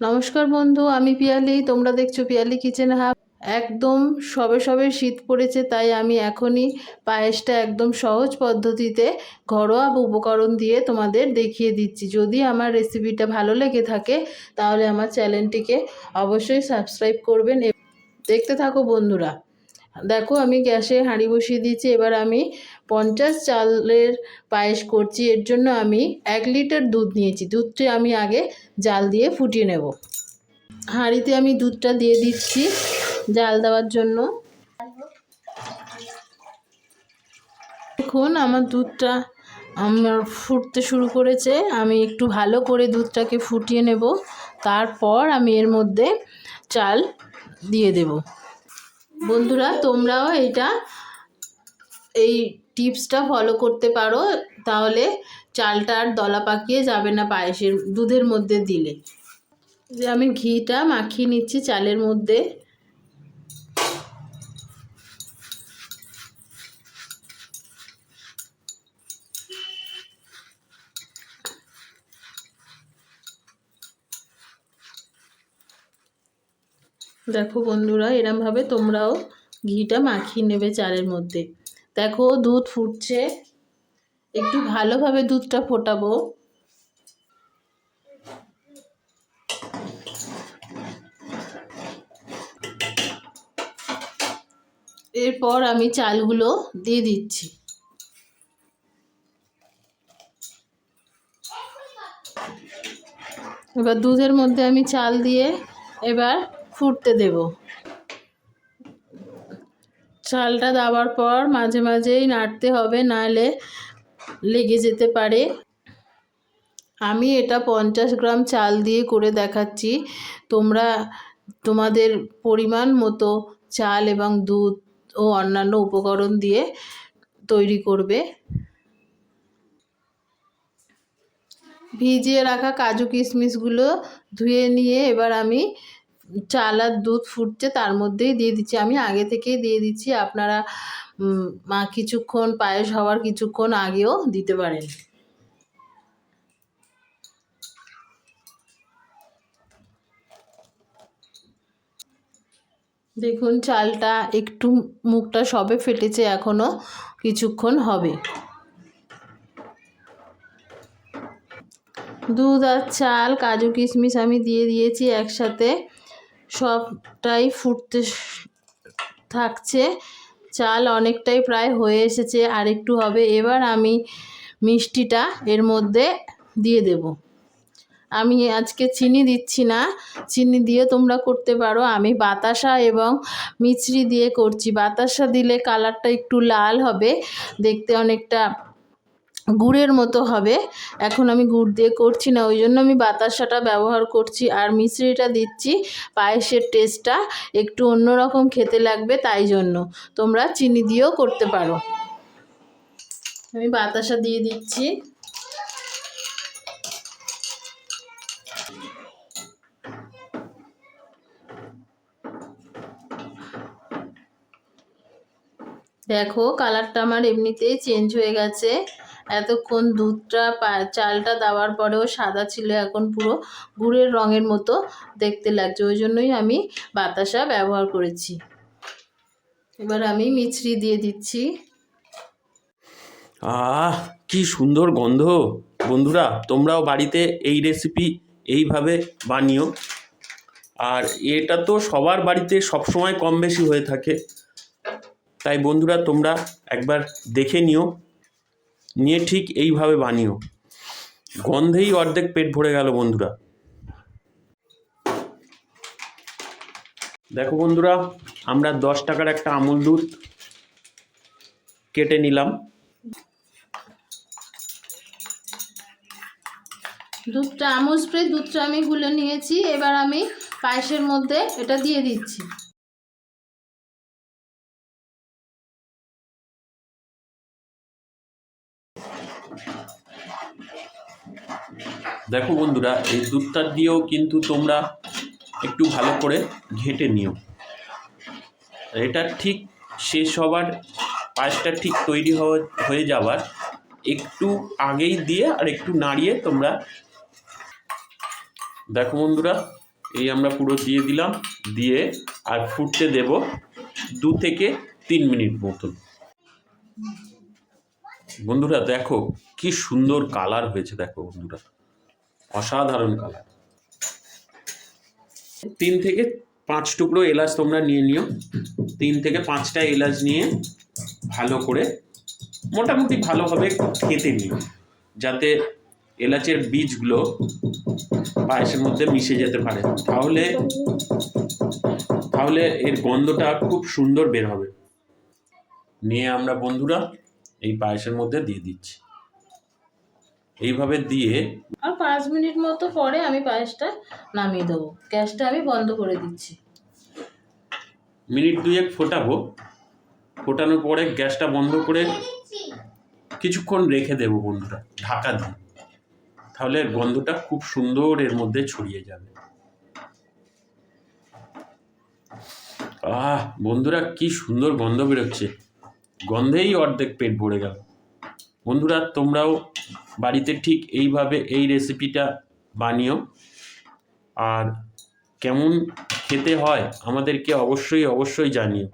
নমস্কার বন্ধু, আমি পিয়ালি, তোমরা দেখছ পিয়ালি কিচেন হাব। একদম সবে সবে শীত পড়েছে, তাই আমি এখনই পায়েসটা একদম সহজ পদ্ধতিতে ঘরোয়া উপকরণ দিয়ে তোমাদের দেখিয়ে দিচ্ছি। যদি আমার রেসিপিটা ভালো লেগে থাকে, তাহলে আমার চ্যানেলটিকে অবশ্যই সাবস্ক্রাইব করবেন। দেখতে থাকো বন্ধুরা। দেখো আমি গ্যাসে হাঁড়ি বসিয়ে দিয়েছি, এবার আমি পঞ্চাশ চালের পায়েস করছি, এর জন্য আমি এক লিটার দুধ নিয়েছি, দুধটি আমি আগে জাল দিয়ে ফুটিয়ে নেব। হাঁড়িতে আমি দুধটা দিয়ে দিচ্ছি জাল দেওয়ার জন্য। এখন আমার দুধটা আমার ফুটতে শুরু করেছে, আমি একটু ভালো করে দুধটাকে ফুটিয়ে নেব, তারপর আমি এর মধ্যে চাল দিয়ে দেব। বন্ধুরা, তোমরাও এটা এই টিপসটা ফলো করতে পারো, তাহলে চালটা আর দলা পাকিয়ে যাবে না পায়েসের, দুধের মধ্যে দিলে। যে আমি ঘিটা মাখিয়ে নিচ্ছি চালের মধ্যে। দেখো বন্ধুরা, এরমভাবে তোমরাও ঘিটা মাখিয়ে নেবে চালের মধ্যে। দেখো দুধ ফুটছে। একটু ভালোভাবে দুধটা ফোটাবো। এরপর আমি চালগুলো দিয়ে দিচ্ছি। এবার দুধের মধ্যে আমি চাল দিয়ে এবার ফুটতে দেব। চালটা দেওয়ার পর মাঝে মাঝেই নাড়তে হবে, নাহলে লেগে যেতে পারে। আমি এটা পঞ্চাশ গ্রাম চাল দিয়ে করে দেখাচ্ছি। তোমরা, তোমাদের পরিমাণ মতো চাল এবং দুধ ও অন্যান্য উপকরণ দিয়ে তৈরি করবে। ভিজিয়ে রাখা কাজু কিশমিশগুলো ধুয়ে নিয়ে এবার আমি চাল আর দুধ ফুটছে, তার মধ্যেই দিয়ে দিচ্ছি। আমি আগে থেকেই দিয়ে দিচ্ছি, আপনারা মা কিছুক্ষণ, পায়েস হওয়ার কিছুক্ষণ আগেও দিতে পারেন। দেখুন, চালটা একটু মুখটা সবে ফেটেছে, এখনও কিছুক্ষণ হবে। দুধ আর চাল, কাজু কিশমিশ আমি দিয়ে দিয়েছি একসাথে। সবটাই ফুটতে থাকছে। চাল অনেকটাই প্রায় হয়ে এসেছে, আর একটু হবে। এবার আমি মিষ্টিটা এর মধ্যে দিয়ে দেব। আমি আজকে চিনি দিচ্ছি না। চিনি দিয়ে তোমরা করতে পারো। আমি বাতাসা এবং মিছরি দিয়ে করছি। বাতাসা দিলে কালারটা একটু লাল হবে। দেখতে অনেকটা গুড়ের মতো হবে। এখন আমি গুড় দিয়ে করছি না ওই জন্য আমি বাতাসাটা ব্যবহার করছি আর মিশ্রিটা দিচ্ছি পায়েসের টেস্টটা। একটু অন্যরকম খেতে লাগবে তাই জন্য। তোমরা চিনি দিয়েও করতে পারো। আমি বাতাসা দিয়ে দিচ্ছি। দেখো কালারটা আমার এমনিতেই চেঞ্জ হয়ে গেছে। এতক্ষণ দুধটা চালটা দেওয়ার পরেও সাদা ছিল এখন পুরো গুড়ের রঙের মতো দেখতে লাগছে। ওই জন্যই আমি বাতাসা ব্যবহার করেছি। এবার আমি মিছরি দিয়ে দিচ্ছি। আহ, কি সুন্দর গন্ধ। বন্ধুরা, তোমরাও বাড়িতে এই রেসিপি এইভাবে বানিও। আর এটা তো সবার বাড়িতে সবসময় কম বেশি হয়ে থাকে। তাই বন্ধুরা, তোমরা একবার দেখে নিও। নিয়ে ঠিক এইভাবে বানিও। গন্ধেই অর্ধেক পেট ভরে গেল বন্ধুরা। দেখো বন্ধুরা, আমরা দশ টাকার একটা আমুল দুধ কেটে নিলাম। দুধটা, আমুল স্প্রে দুধটা আমি গুলে নিয়েছি। এবার আমি পায়েসের মধ্যে এটা দিয়ে দিচ্ছি। দেখো বন্ধুরা, এই দুধটা দিয়েও কিন্তু তোমরা একটু ভালো করে ঘেটে নিও। এটা ঠিক শেষ হবার, পায়েসটা ঠিক তৈরি হয়ে যাওয়ার একটু আগেই দিয়ে আর একটু নাড়িয়ে তোমরা দেখো বন্ধুরা, এই আমরা পুরো দিয়ে দিলাম, দিয়ে আর ফুটতে দেব দু থেকে তিন মিনিট মতন। বন্ধুরা দেখো কি সুন্দর কালার হয়েছে, দেখো বন্ধুরা। অসাধারণ কালার তিন থেকে পাঁচ টুকরো এলাচ তোমরা নিয়ে নিও। তিন থেকে পাঁচটা এলাচ নিয়ে ভালো করে, মোটামুটি ভালোভাবে খেতে নিও। যাতে এলাচের বীজগুলো পায়েসের মধ্যে মিশে যেতে পারে। তাহলে তাহলে এর গন্ধটা খুব সুন্দর বের হবে। নিয়ে আমরা বন্ধুরা এই পায়েসের মধ্যে দিয়ে দিচ্ছি। এইভাবে দিয়ে আর পাঁচ মিনিট মতো পরে আমি পায়েসটা নামিয়ে দেবো। গ্যাসটা আমি বন্ধ করে দিচ্ছি। মিনিট দুয়েক ফোটাবো। ফোটানোর পরে গ্যাসটা বন্ধ করে কিছুক্ষণ রেখে দেবো বন্ধুরা ঢাকা দিয়ে। তাহলে গন্ধটা খুব সুন্দর এর মধ্যে ছড়িয়ে যাবে। আহ বন্ধুরা কি সুন্দর গন্ধ বেরোচ্ছে। গন্ধেই অর্ধেক পেট ভরে গেল। বন্ধুরা, তোমরাও বাড়িতে ঠিক এইভাবে এই রেসিপিটা বানিও। আর কেমন খেতে হয় আমাদেরকে অবশ্যই অবশ্যই জানিও।